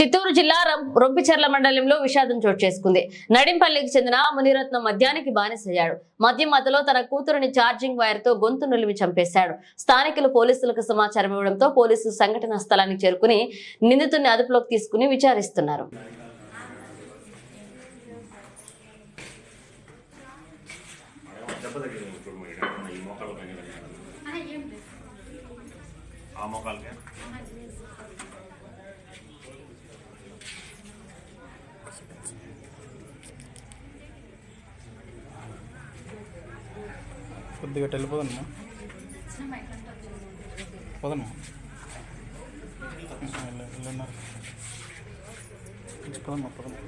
చిత్తూరు జిల్లా రం- రొంపిచెర్ల మండలంలో విషాదం చోటు చేసుకుంది. నడింపల్లికి చెందిన మునిరత్నం మద్యానికి బానిసయ్యాడు. మద్యం మధ్యలో తన కూతురుని ఛార్జింగ్ వైర్తో గొంతు నులిమి చంపేశాడు. స్థానికులు పోలీసులకు సమాచారం ఇవ్వడంతో పోలీసులు సంఘటనా స్థలానికి చేరుకుని నిందితుడిని అదుపులోకి తీసుకుని విచారిస్తున్నారు. దెబ్బ కొద్దిగా వెళ్ళిపోదమ్మా పోదమ్మా వెళ్ళన్నారు పోదమ్మా పోదమ్మా